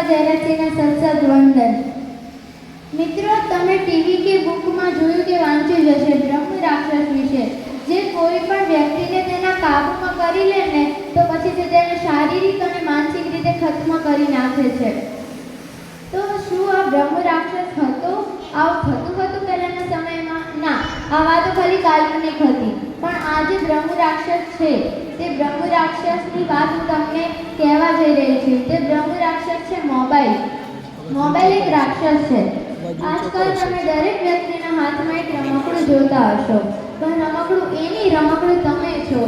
રેણુકા જયરાજસિંહના સંસદ વંદન મિત્રો, તમે ટીવી કે બુકમાં જોયું કે વાંચ્યું જ બ્રહ્મ રાક્ષસ વિશે. જે કોઈ પણ વ્યક્તિને તેના કાબૂમાં કરી લે ને, તો પછી તે તેને શારીરિક અને માનસિક રીતે ખત્મ કરી નાખે છે. તો શું આ બ્રહ્મ રાક્ષસ હતો? આવું થતું હતું પહેલાના સમયમાં? ના, આ વાતો ખાલી કાલ્પનિક હતી. પણ આ જે બ્રહ્મ રાક્ષસ છે, તે બ્રહ્મ રાક્ષસની વાત હું તમને કહેવા જઈ રહી છું. તે બ્રહ્મ છે મોબાઈલ. મોબાઈલ એક રાક્ષસ છે. આજકાલ તમે દરેક વ્યક્તિના હાથમાં એક રમકડું જોતા હશો. પણ રમકડું એની રમકડું તમે છો.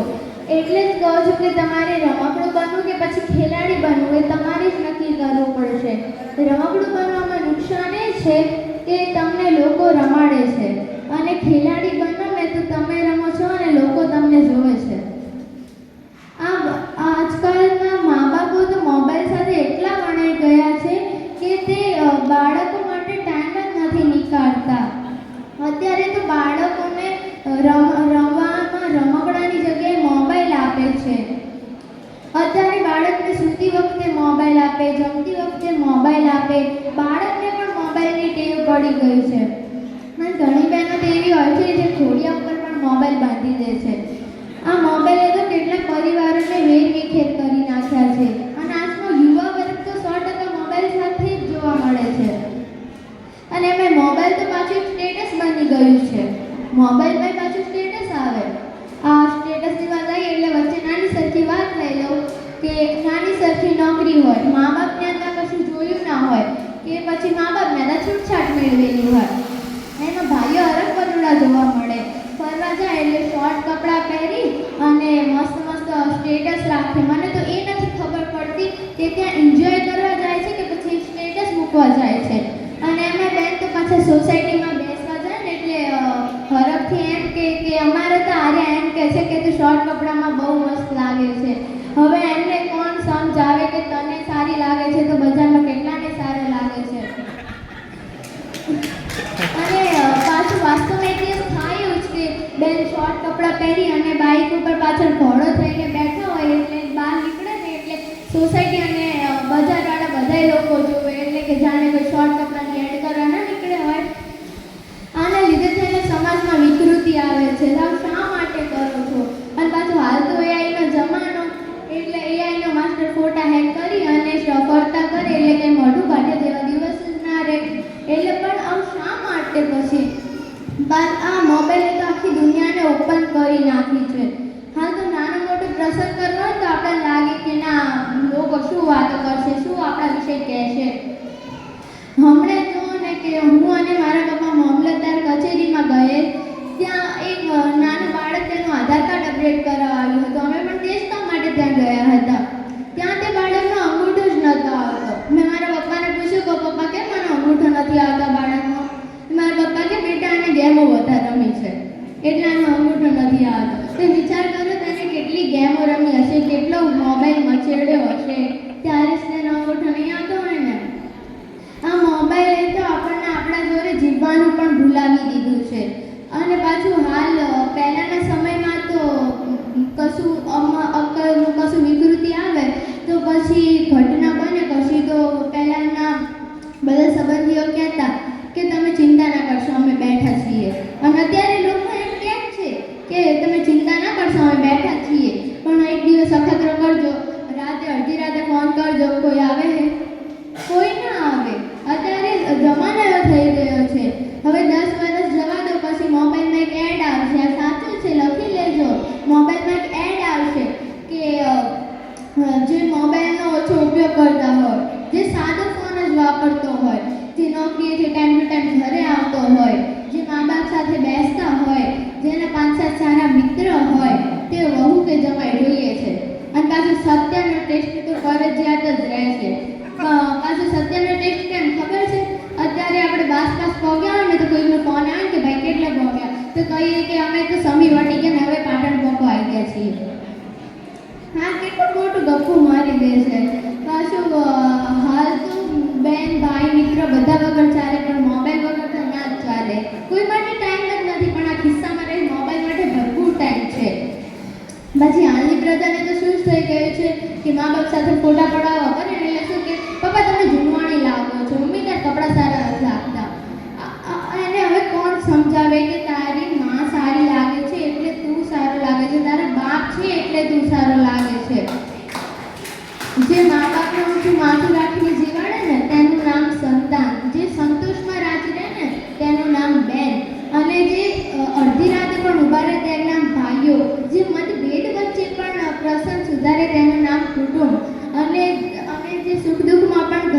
એટલે જ કહું છું કે તમારે રમકડું બનવું કે પછી ખેલાડી બનવું એ તમારે જ નક્કી કરવું પડશે. રમકડું બનવામાં નુકસાન એ છે કે તમને લોકો રમાડે છે અને ખેલાડી બનો ને તો તમે રમો છો અને લોકો તમને જોવે છે આ બ- આજકાલના મા બાપો તો મોબાઈલ સાથે એટલા વણાઈ ગયા છે કે તે અ, બાળકો માટે ટાઈમ જ નથી નીકાળતા. અત્યારે તો બાળકોને રમ, રમવામાં રમકડાની જગ્યાએ મોબાઈલ આપે છે. અત્યારે બાળકને સૂતી વખતે મોબાઈલ આપે, જમતી વખતે મોબાઈલ આપે, બાળકને પણ મોબાઈલની ટેવ પડી ગઈ છે. અને ઘણી બહેનો તો એવી હોય છે જે ખોડિયા ઉપર પણ મોબાઈલ બાંધી દે છે. આ મોબાઈલે તો કેટલાક પરિવારોને વેરવિખેર કરી નાખ્યા છે અને આજનો યુવા વર્ગ તો સો ટકા મોબાઈલ સાથે જ જોવા મળે છે અને એમાં મોબાઈલ તો પાછું સ્ટેટસ બની ગયું છે. મોબાઈલમાં પાછું સ્ટેટસ આવે. આ સ્ટેટસની વાત આવી એટલે વચ્ચે નાની સરખી વાત લઈ લઉં કે નાની સરખી નોકરી હોય, મા બાપને ત્યાં કશું જોયું ના હોય કે પછી મા બાપને ત્યાં છૂટછાટ મેળવેલી હોય એમાં ભાઈઓ હરક પરુડા જોવા મળે ફરવા જાય એટલે શોર્ટ કપડાં પહેરી અને મસ્ત મસ્ત સ્ટેટસ રાખે મને તો એ નથી ખબર પડતી કે ત્યાં એન્જોય કરવા જાય છે કે પછી સ્ટેટસ મૂકવા જાય છે અને એમાં બેન તો પાછા સોસાયટીમાં બેસવા જાય ને એટલે અ, હરખથી એમ કે કે અમારે તો આરે એમ કહે છે કે તું શોર્ટ કપડામાં બહુ મસ્ત લાગે છે. હવે એમને કોણ સમજાવે કે તને સારી લાગે છે તો બજારમાં કેટલાને સારા લાગે છે? અને પાછું વાસ્તવમાં એક થાય જ કે બેન શોર્ટ કપડાં પહેરી અને બાઇક ઉપર પાછળ ઘોડો થઈને બેઠા હોય એટલે બહાર નીકળે ને એટલે સોસાયટી અને અ, બજારવાળા બધાય લોકો જોવે એટલે કે જાણે કોઈ શોર્ટ કપડાની એડ કરવા ના નીકળ્યા હોય આના લીધે થઈને સમાજમાં વિકૃતિ આવે છે સાવ શા માટે કરો છો અને પાછું હાલ તો એઆઈનો જમાનો એટલે એઆઈનો માસ્ટર ફોટા હેક કરી અને શ- ફરતા કરે એટલે કે મોઢું કાઢે તેવા દિવસ જ ના રહે એટલે પણ આવું માટે પછી? બાદ આ મોબાઈલે તો આખી દુનિયાને ઓપન કરી નાખી છે. હાલ તો નાનો મોટો પ્રસંગ કરવો તો આપણને લાગે કે ના, લોકો શું વાતો કરશે, શું આપણા વિશે કહેશે? હમણાં તો ને કે હું અને મારા પપ્પા મામલતદાર કચેરીમાં ગયે, ત્યાં એક નાનું બાળક તેનું આધાર કાર્ડ અપડેટ કરાવવા આવ્યું હતું અમે પણ તે જ કામ માટે ત્યાં ગયા હતા ત્યાં તે બાળકનો અંગૂઠો જ નહોતો આવતો મેં મારા પપ્પાને પૂછ્યું કે પપ્પા કેમ મને અંગૂઠો નથી આવતો બાળકનો મારા પપ્પા કે બેટા આને ગેમો વધારે રમી છે. એટલે આનો અંગૂઠો નથી આવતો. તે વિચાર કરો તેને કેટલી ગેમો રમી હશે, કેટલો મોબાઈલ મચેડ્યો હશે, ત્યારે જ તેનો અંગૂઠો નહીં આવતો હોય ને. આ મોબાઈલ એ તો આપણને આપણા જોડે જીવવાનું પણ ભૂલાવી દીધું છે. અને પાછું હાલ પહેલાના સમયમાં તો કશું કશું વિકૃતિ આવે, તો પછી ઘટના બને પછી તો પહેલાંના બધા સંબંધીઓ કહેતા કે તમે ચિંતા ના કરશો અમે બેઠા છીએ અને અત્યારે લોકો એમ કહે છે કે તમે ચિંતા ના કરશો અમે બેઠા જ છીએ પણ એક દિવસ અખતરો કરજો રાતે અડધી રાતે ફોન કરજો કોઈ આવે છે કોઈ ના આવે અત્યારે જમાનો એવો થઈ ગયો છે હવે દસ વર્ષ જવા દો પછી મોબાઈલમાં એક એડ આવશે આ સાચું છે લખી લેજો મોબાઈલમાં એક એડ આવશે કે અ, અ, જે મોબાઈલનો ઓછો કરતા હોય, જે સાદો ફોન જ વાપરતો હોય, જે નોકરીએથી ટાઈમ ટુ ટાઈમ ઘરે આવતો હોય, જે મા બાપ સાથે બેસતા હોય, જેના પાંચ સાત સારા મિત્ર હોય, તે વહુ કે જમાઈ જોઈએ છે. અને પાછું સત્યનો ટેસ્ટ તો ફરજિયાત જ રહે છે. પાછું સત્યનો ટેસ્ટ કેમ ખબર છે? અત્યારે આપણે બાસ પાસ પહોંચ્યા હોય ને તો કોઈનો ફોન આવે કે ભાઈ કેટલા પહોંચ્યા તો કહીએ કે અમે તો સમી વટી ગયા હવે પાટણ પોકો આવી ગયા છીએ. હા, કેટલું મોટું ગપ્પું મારી દે છે. પછી હાલની પ્રજાને તો શું થઈ ગયું છે કે મા બાપ સાથે ફોટા પડાવવા કરે એટલે શું કે, પપ્પા, તમે જુનવાણી લાવો છો. સુધારે તેનું નામ કુટુંબ. અને અમે જે સુખ દુઃખમાં પણ